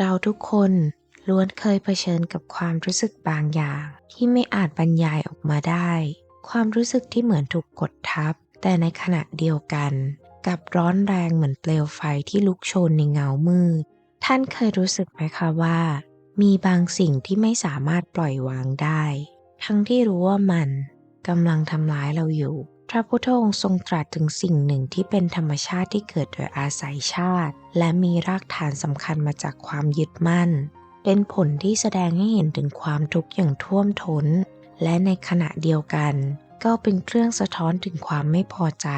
เราทุกคนล้วนเคยเผชิญกับความรู้สึกบางอย่าง ที่ไม่อาจบรรยายออกมาได้ ความรู้สึกที่เหมือนถูกกดทับ แต่ในขณะเดียวกัน กับร้อนแรงเหมือนเปลวไฟที่ลุกโชนในเงามืด ท่านเคยรู้สึกไหมคะว่า มีบางสิ่งที่ไม่สามารถปล่อยวางได้ ทั้งที่รู้ว่ามันกำลังทำร้ายเราอยู่ พระพุทธองค์ทรงตรัสถึงสิ่งหนึ่งที่เป็นธรรมชาติที่เกิดโดยอาศัยชาติ และมีรากฐานสำคัญมาจากความยึดมั่น เป็นผลที่แสดงให้เห็นถึงความทุกข์อย่างท่วมท้น และในขณะเดียวกัน ก็เป็นเครื่องสะท้อนถึงความไม่พอใจ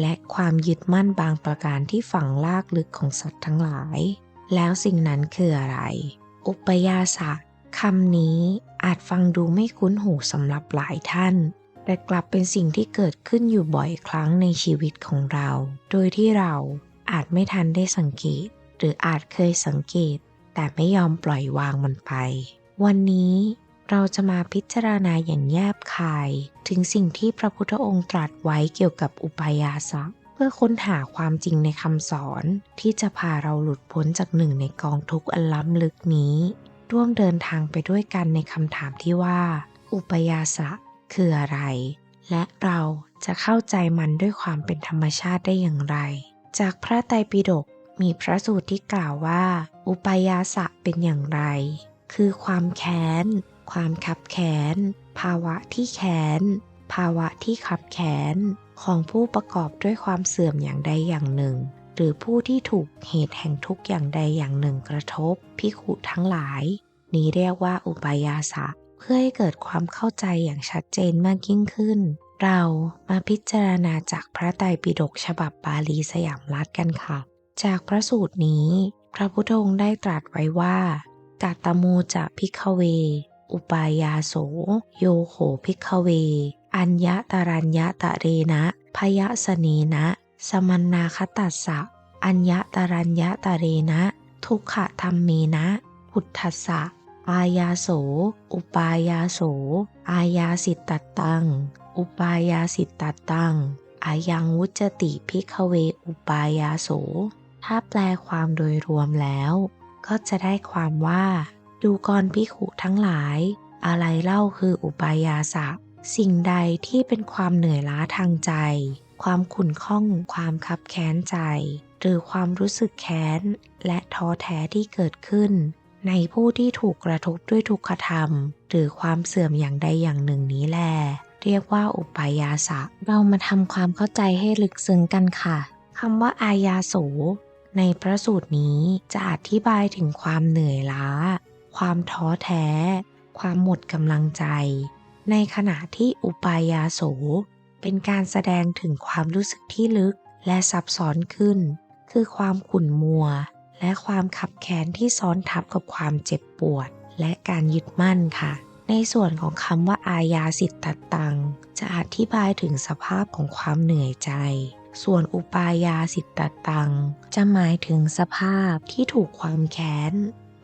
และความยึดมั่นบางประการที่ฝังลากลึกของสัตว์ทั้งหลาย แล้วสิ่งนั้นคืออะไร อุปยาสะคำนี้อาจฟังดูไม่คุ้นหูสำหรับหลายท่าน แต่กลับเป็นสิ่งที่เกิดขึ้นอยู่บ่อยครั้งในชีวิตของเรา โดยที่เราอาจไม่ทันได้สังเกต หรืออาจเคยสังเกต แต่ไม่ยอมปล่อยวางมันไป วันนี้เราจะมาพิจารณาอย่างแยบคาย ถึงสิ่งที่พระพุทธองค์ตรัสไว้เกี่ยวกับอุปายาสะเพื่อค้นหาความจริงในคำสอน ที่จะพาเราหลุดพ้นจากหนึ่งในกองทุกข์อันล้ำลึกนี้ ร่วมเดินทางไปด้วยกันในคำถามที่ว่า อุปยาสะ คืออะไร และเราจะเข้าใจมันด้วยความเป็นธรรมชาติได้อย่างไร จากพระไตรปิฎกมีพระสูตรที่กล่าวว่า อุปยาสะเป็นอย่างไร คือความแค้น ความขับแค้น ภาวะที่แค้น ภาวะที่ขับแค้น ของผู้ประกอบด้วยความเสื่อมอย่างใดอย่างหนึ่ง หรือผู้ที่ถูกเหตุแห่งทุกข์อย่างใดอย่างหนึ่งกระทบพิขุทั้งหลาย นี้เรียกว่าอุปยาสะ พื่อให้เกิดความเข้าใจอย่างชัดเจนมากยิ่งขึ้น เรามาพิจารณาจากพระไตรปิฎกฉบับบาลีสยามรัฐกันค่ะ จากพระสูตรนี้ พระพุทธองค์ได้ตรัสไว้ว่ากาตโมจะพิกเว อุปายาโส โยโขพิกเว อัญญะตารัญญะตะเรนะพยะสเนนะ สมันนาคตัสสะ อัญญะตารัญญะตะเรนะ ทุกขธรรมเมนะ พุทธัสสะ อายาโส อุปายาโส อายาสิตตตัง อุปายาสิตตตังอายังวุจติพิกเวอุปายาโส ถ้าแปลความโดยรวมแล้ว ก็จะได้ความว่า ดูกรพิขุทั้งหลาย อะไรเล่าคืออุปายาสะ สิ่งใดที่เป็นความเหนื่อยล้าทางใจ ความขุ่นข้อง ความคับแค้นใจ หรือความรู้สึกแค้น และท้อแท้ที่เกิดขึ้น ในผู้ที่ถูกกระทบด้วยทุกขธรรม หรือความเสื่อมอย่างใดอย่างหนึ่งนี้แล เรียกว่าอุปายาสะ เรามาทำความเข้าใจให้ลึกซึ้งกันค่ะคำว่าอายาโสในพระสูตรนี้จะอธิบายถึงความเหนื่อยล้า ความท้อแท้ ความหมดกำลังใจ ในขณะที่อุปายาโส เป็นการแสดงถึงความรู้สึกที่ลึกและซับซ้อนขึ้น คือความขุ่นมัว และความขับแค้นที่ซ้อนทับกับความเจ็บปวด และการยึดมั่นค่ะ ในส่วนของคำว่าอายาสิตตตัง จะอธิบายถึงสภาพของความเหนื่อยใจ ส่วนอุปายาสิตตตัง จะหมายถึงสภาพที่ถูกความแค้น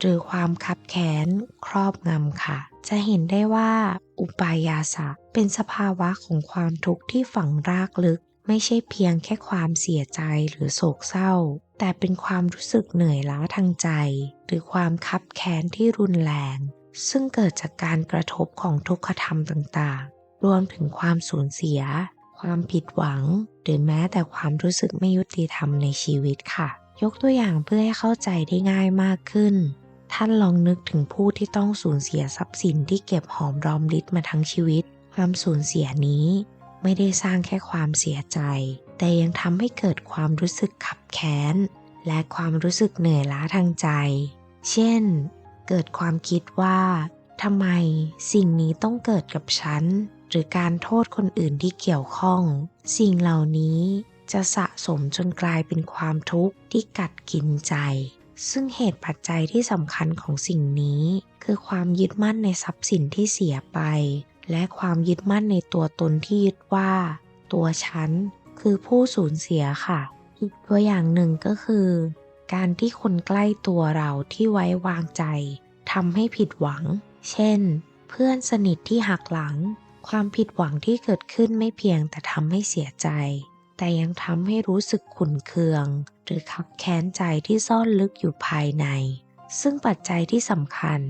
หรือความคับแค้นครอบงำค่ะ จะเห็นได้ว่า อุปายาสะเป็นสภาวะของความทุกข์ที่ฝังรากลึก ไม่ใช่เพียงแค่ความเสียใจหรือโศกเศร้า แต่เป็นความรู้สึกเหนื่อยล้าทางใจ หรือความคับแค้นที่รุนแรง ซึ่งเกิดจากการกระทบของทุกขธรรมต่างๆ รวมถึงความสูญเสีย ความผิดหวัง หรือแม้แต่ความรู้สึกไม่ยุติธรรมในชีวิตค่ะ ยกตัวอย่างเพื่อให้เข้าใจได้ง่ายมากขึ้น ท่านลองนึกถึงผู้ที่ต้องสูญเสียทรัพย์สินที่เก็บหอมรอมริบมาทั้งชีวิต ความสูญเสียนี้ ไม่ได้สร้างแค่ความเสียใจ แต่ยังทำให้เกิดความรู้สึกขับแค้น และความรู้สึกเหนื่อยล้าทางใจ เช่น เกิดความคิดว่าทำไมสิ่งนี้ต้องเกิดกับฉัน หรือการโทษคนอื่นที่เกี่ยวข้อง สิ่งเหล่านี้จะสะสมจนกลายเป็นความทุกข์ที่กัดกินใจ ซึ่งเหตุปัจจัยที่สำคัญของสิ่งนี้ คือความยึดมั่นในทรัพย์สินที่เสียไป และความยึดมั่นในตัวตนที่ยึดว่า ตัวฉัน คือผู้สูญเสียค่ะ อีกตัวอย่างหนึ่งก็คือ การที่คนใกล้ตัวเราที่ไว้วางใจทำให้ผิดหวัง เช่น เพื่อนสนิทที่หักหลัง ความผิดหวังที่เกิดขึ้นไม่เพียงแต่ทำให้เสียใจ แต่ยังทำให้รู้สึกขุ่นเคือง หรือขับแค้นใจที่ซ่อนลึกอยู่ภายใน ซึ่งปัจจัยที่สำคัญ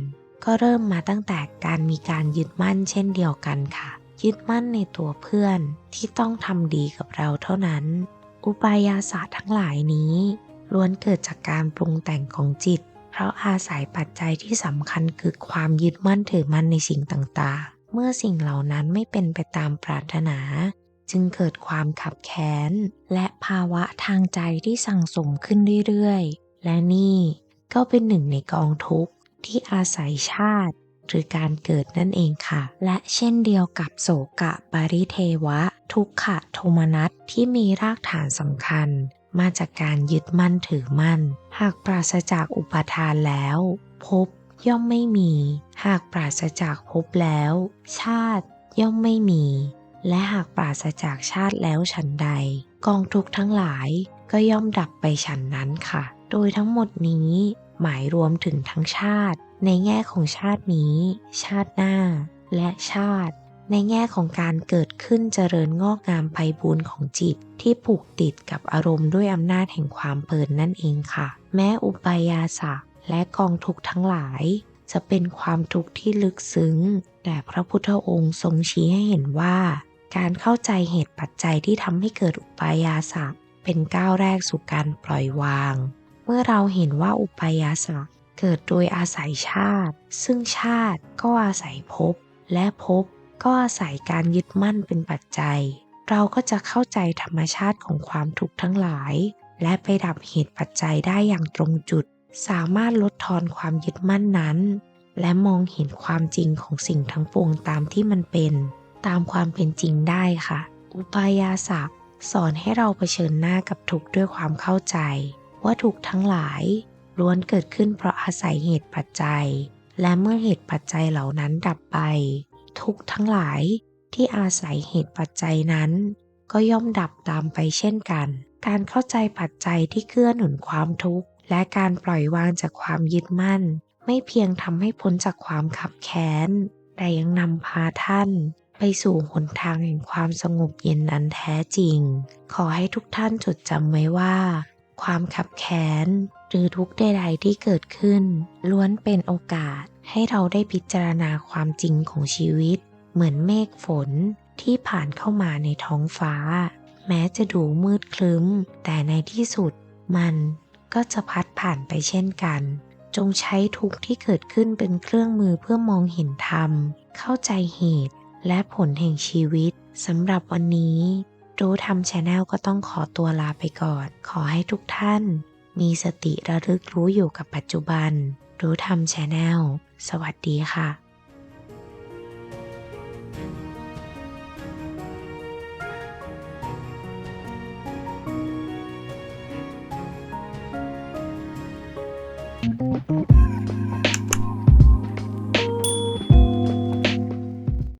ก็เริ่มมาตั้งแต่การมีการยึดมั่นเช่นเดียวกันค่ะ ยึดมั่นในตัวเพื่อนที่ต้องทำดีกับเราเท่านั้น อุปายาศาสตร์ทั้งหลายนี้ล้วนเกิดจากการปรุงแต่งของจิต เพราะอาศัยปัจจัยที่สำคัญคือความยึดมั่นถือมั่นในสิ่งต่างๆ เมื่อสิ่งเหล่านั้นไม่เป็นไปตามปรารถนา จึงเกิดความขับแค้น และภาวะทางใจที่สั่งสมขึ้นเรื่อยๆ และนี่ก็เป็นหนึ่งในกองทุกข์ที่อาศัยชาติ หรือการเกิดนั่นเองค่ะ และเช่นเดียวกับโสกะปาริเทวะ ทุกขะโทมนัสที่มีรากฐานสำคัญ มาจากการยึดมั่นถือมั่น หากปราศจากอุปทานแล้วภพย่อมไม่มี หากปราศจากภพแล้ว ชาติย่อมไม่มี และหากปราศจากชาติแล้วฉันใด กองทุกทั้งหลายก็ย่อมดับไปฉันนั้นค่ะ โดยทั้งหมดนี้หมายรวมถึงทั้งชาติ ในแง่ของชาตินี้ ชาติหน้า และชาติ ในแง่ของการเกิดขึ้นเจริญงอกงามไปบูรณ์ของจิต ที่ผูกติดกับอารมณ์ด้วยอำนาจแห่งความเพลินนั่นเองค่ะ แม้อุปายาสะและกองทุกข์ทั้งหลาย จะเป็นความทุกข์ที่ลึกซึ้ง แต่พระพุทธองค์ทรงชี้ให้เห็นว่า การเข้าใจเหตุปัจจัยที่ทำให้เกิดอุปายาสะเป็นก้าวแรกสู่การปล่อยวาง เมื่อเราเห็นว่าอุปายาสะ เกิดโดยอาศัยชาติ ซึ่งชาติก็อาศัยภพ และภพก็อาศัยการยึดมั่นเป็นปัจจัย เราก็จะเข้าใจธรรมชาติของความทุกข์ทั้งหลาย และไปดับเหตุปัจจัยได้อย่างตรงจุด สามารถลดทอนความยึดมั่นนั้น และมองเห็นความจริงของสิ่งทั้งปวงตามที่มันเป็น ตามความเป็นจริงได้ค่ะ อุปายาสะสอนให้เราเผชิญหน้ากับทุกข์ด้วยความเข้าใจ ว่าทุกข์ทั้งหลาย ล้วนเกิดขึ้นเพราะอาศัยเหตุปัจจัย และเมื่อเหตุปัจจัยเหล่านั้นดับไป ทุกทั้งหลายที่อาศัยเหตุปัจจัยนั้น ก็ย่อมดับตามไปเช่นกัน การเข้าใจปัจจัยที่เกื้อหนุนความทุกข์ และการปล่อยวางจากความยึดมั่น ไม่เพียงทำให้พ้นจากความขับแค้น แต่ยังนำพาท่านไปสู่หนทางแห่งความสงบเย็นนั้นแท้จริง ขอให้ทุกท่านจดจำไว้ว่า ความขับแค้น หรือทุกข์ใดๆที่เกิดขึ้น ล้วนเป็นโอกาสให้เราได้พิจารณาความจริงของชีวิต เหมือนเมฆฝนที่ผ่านเข้ามาในท้องฟ้า แม้จะดูมืดคลึ้ม แต่ในที่สุดมันก็จะพัดผ่านไปเช่นกัน จงใช้ทุกที่เกิดขึ้นเป็นเครื่องมือเพื่อมองเห็นธรรม เข้าใจเหตุและผลแห่งชีวิตสำหรับวันนี้ รู้ทำชาแนลก็ต้องขอตัวลาไปก่อน ขอให้ทุกท่าน มีสติระลึกรู้อยู่กับปัจจุบัน รู้ทำชาแนลสวัสดีค่ะ